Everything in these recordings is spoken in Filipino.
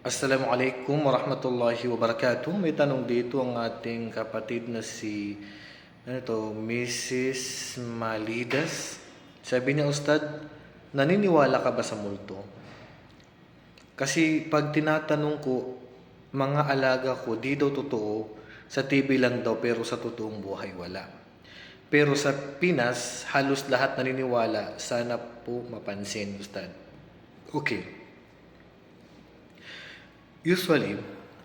Assalamualaikum warahmatullahi wabarakatuh. May tanong dito ang ating kapatid na si ano to, Mrs. Malidas. Sabi niya, Ustad, naniniwala ka ba sa multo? Kasi pag tinatanong ko, mga alaga ko, di daw totoo, sa TV lang daw pero sa totoong buhay wala. Pero sa Pinas, halos lahat naniniwala. Sana po mapansin, Ustad. Okay. Usually,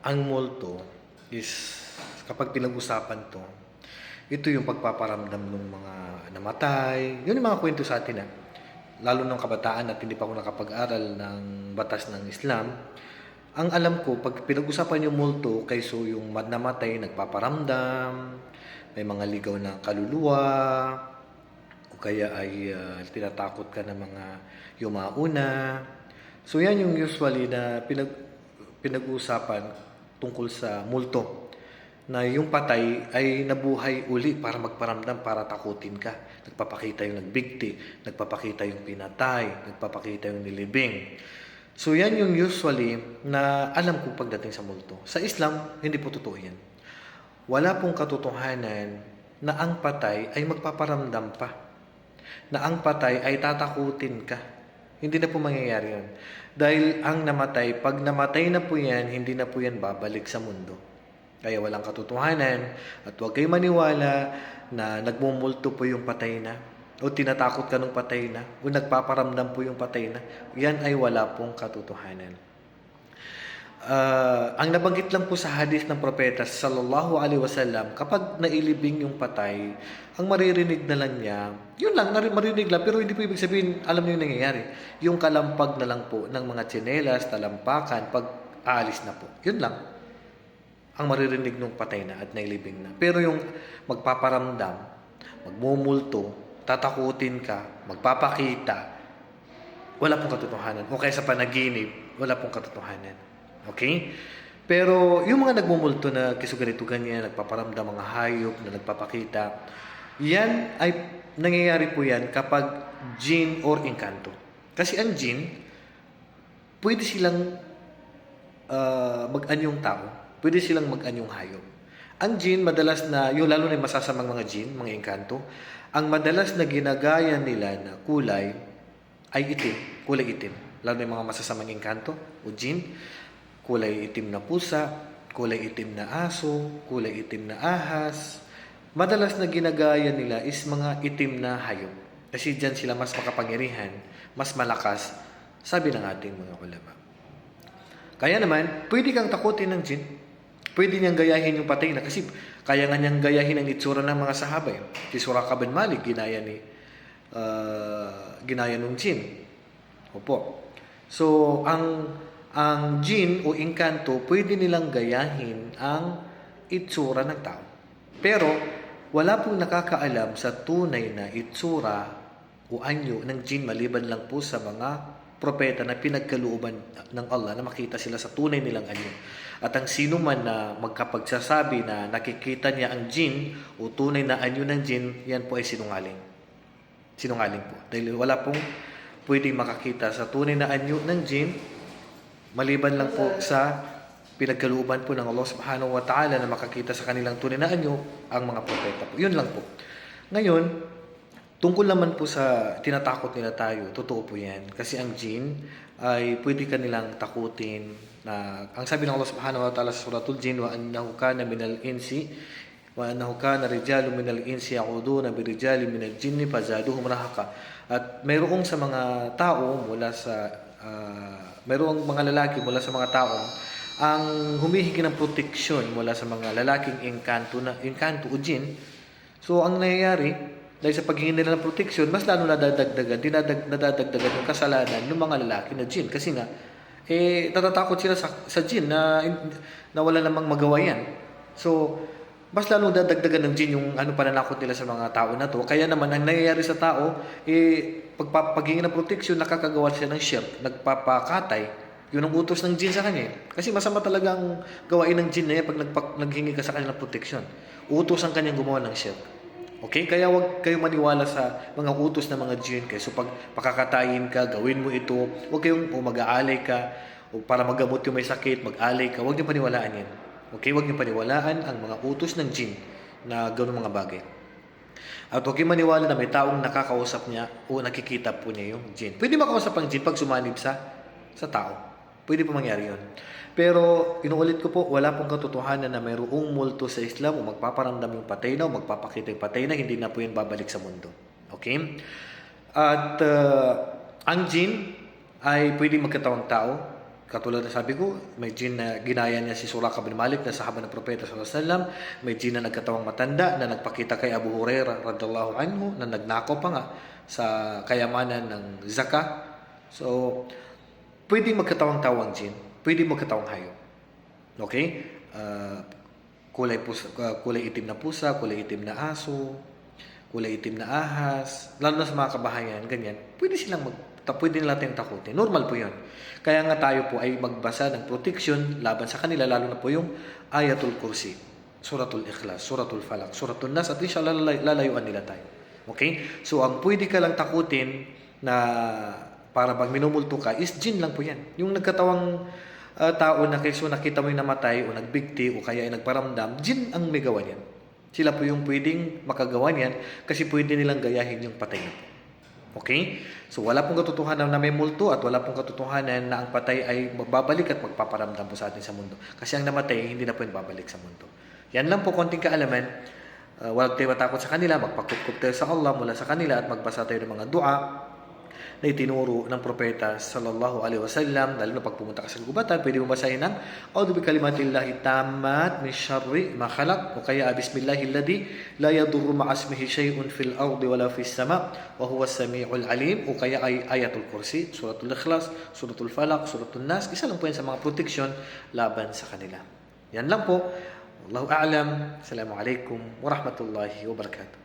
ang multo is kapag pinag-usapan to, ito yung pagpaparamdam ng mga namatay. Yun yung mga kwento sa atin ah. Lalo ng kabataan at hindi pa ako nakapag-aral ng batas ng Islam. Ang alam ko, pag pinag-usapan yung multo, kayso yung namatay, nagpaparamdam, may mga ligaw na kaluluwa, o kaya ay ah, tinatakot ka ng mga yumauna. So yan yung usually na pinag pinag-uusapan tungkol sa multo na yung patay ay nabuhay uli para magparamdam, para takutin ka. Nagpapakita yung nagbigti, nagpapakita yung pinatay, nagpapakita yung nilibing. So yan yung usually na alam ko pagdating sa multo. Sa Islam, hindi po totoo yan. Wala pong katotohanan na ang patay ay magpaparamdam pa. Na ang patay ay tatakutin ka. Hindi na po mangyayari yun. Dahil ang namatay, pag namatay na po yan, hindi na po yan babalik sa mundo. Kaya walang katotohanan at huwag kayo maniwala na nagmumulto po yung patay na o tinatakot ka ng patay na o nagpaparamdam po yung patay na. Yan ay wala pong katotohanan. Ah, ang nabanggit lang po sa hadith ng propeta sallallahu alaihi wasallam, kapag nailibing yung patay, ang maririnig na lang niya, yun lang, marinig lang, pero hindi po ibig sabihin, alam niyo yung nangyayari. Yung kalampag na lang po ng mga tsinelas, talampakan, pag aalis na po. Yun lang. Ang maririnig ng patay na at nailibing na. Pero yung magpaparamdam, magmumulto, tatakutin ka, magpapakita, wala pong katotohanan. O kaya sa panaginip, wala pong katotohanan. Okay? Pero yung mga nagmumulto na kisuganito ganyan, nagpaparamdam mga hayop na nagpapakita, yan ay nangyayari po yan kapag jin or inkanto. Kasi ang jin, pwede silang ah, mag-anyong tao, pwede silang mag-anyong hayop. Ang jin, madalas na, yung lalo na yung masasamang mga jin, mga inkanto, ang madalas na ginagaya nila na kulay ay itim, kulay itim. Lalo na yung mga masasamang inkanto o jin, kulay itim na pusa, kulay itim na aso, kulay itim na ahas. Madalas na ginagaya nila is mga itim na hayop. Kasi dyan sila mas makapangyarihan, mas malakas, sabi ng ating mga ulama. Kaya naman, pwede kang takutin ng jin. Pwede niyang gayahin yung patay na kasi kaya nga niyang gayahin ang itsura ng mga sahabay. Si Suraka bin Malik, ginaya ni uh, ginaya ng jin. Opo. So, ang ang jin o inkanto, pwede nilang gayahin ang itsura ng tao. Pero, wala pong nakakaalam sa tunay na itsura o anyo ng jin maliban lang po sa mga propeta na pinagkalooban ng Allah na makita sila sa tunay nilang anyo. At ang sino man na magkapagsasabi na nakikita niya ang jin o tunay na anyo ng jin, yan po ay sinungaling. Sinungaling po. Dahil wala pong pwedeng makakita sa tunay na anyo ng jin maliban lang po sa pinagkalooban po ng Allah subhanahu wa ta'ala na makakita sa kanilang tunay na anyo ang mga propeta po. Yun lang po. Ngayon, tungkol naman po sa tinatakot nila tayo, totoo po yan. Kasi ang jin ay pwede ka nilang takutin na ang sabi ng Allah subhanahu wa ta'ala sa suratul jin wa annahu kana minal insi wa annahu kana rijalu minal insi yaquduna bi rijali minal jinni fazaduhum rahaqa at mayroong sa mga tao mula sa ah, mayroong mga lalaki mula sa mga tao ang humihingi ng proteksyon mula sa mga lalaking engkanto na engkanto o jin. So ang nangyayari dahil sa paghingi nila ng proteksyon mas lalo nadadagdagan dinadag, nadadagdagan yung kasalanan ng mga lalaki na jin. Kasi nga eh natatakot sila sa, sa jin na na wala namang magawa yan. So mas lalong dadagdagan ng jin yung ano pananakot nila sa mga tao na to. Kaya naman, ang nangyayari sa tao, eh, pagpapaghingi ng proteksyon, nakakagawa siya ng shirk, nagpapakatay. Yun ang utos ng jin sa kanya. eh. Kasi masama talaga ang gawain ng jin na yan pag nagpa- naghingi ka sa kanya ng proteksyon. Utos ang kanyang gumawa ng shirk. Okay? Kaya wag kayo maniwala sa mga utos ng mga jin. Kaya so pag pakakatayin ka, gawin mo ito. Huwag kayong o mag-aalay ka, o para magamot yung may sakit, mag-alay ka, huwag niyo paniwalaan yan. Okay, huwag niyo paniwalaan ang mga utos ng jin na gano'ng mga bagay. At huwag kayong maniwala na may taong nakakausap niya o nakikita po niya yung jin. Pwede makausap ang jin pag sumanib sa, sa tao. Pwede po mangyari yun. Pero, inuulit ko po, wala pong katotohanan na mayroong multo sa Islam o magpaparamdam yung patay na o magpapakita yung patay na, hindi na po yun babalik sa mundo. Okay? At uh, ang jin ay pwede magkatawang tao. Katulad na sabi ko, may jin na ginaya niya si Suraka bin Malik na sahaba ng propeta sallallahu alaihi wasallam, may jin na nagkatawang matanda na nagpakita kay Abu Hurairah radhiallahu anhu na nagnakaw pa nga sa kayamanan ng zaka. So, pwede magkatawang tao ang jin, pwede magkatawang hayop. Okay? Ah, kulay pusa, ah, kulay itim na pusa, kulay itim na aso, kulay itim na ahas, lalo na sa mga kabahayan, ganyan, pwede silang mag, ta, pwede nila tayong takutin. Normal po yun. Kaya nga tayo po ay magbasa ng protection laban sa kanila, lalo na po yung Ayatul Kursi, Suratul Ikhlas, Suratul Falak, Suratul Nas, at inshallah lalay- lalayuan nila tayo. Okay? So, ang pwede ka lang takutin na para pag minumulto ka is jin lang po yan. Yung nagkatawang ah, tao na keso nakita mo yung namatay o nagbigti o kaya ay nagparamdam, jin ang may gawa niyan. Sila po yung pwedeng makagawa niyan kasi pwede nilang gayahin yung patay niyo po. Okay? So wala pong katotohanan na may multo at wala pong katotohanan na ang patay ay babalik at magpaparamdam po sa atin sa mundo. Kasi ang namatay, hindi na po yung babalik sa mundo. Yan lang po konting kaalaman. Uh, huwag tayo matakot sa kanila, magpakup tayo sa Allah mula sa kanila at magbasa tayo ng mga dua na itinuro ng propeta sallallahu alaihi wasallam lalo na pag ka sa gubatan pwede mo basahin ng A'udhu bi kalimatillahi tammat min syarri ma khalaq o kaya bismillahilladzi la yadurru ma'a ismihi syai'un fil ardi wala fis sama wa huwa samiul alim o kaya ay ayatul kursi suratul ikhlas suratul falaq suratul nas isa lang po yan sa mga protection laban sa kanila. Yan lang po. Wallahu a'lam. Assalamu alaikum warahmatullahi wabarakatuh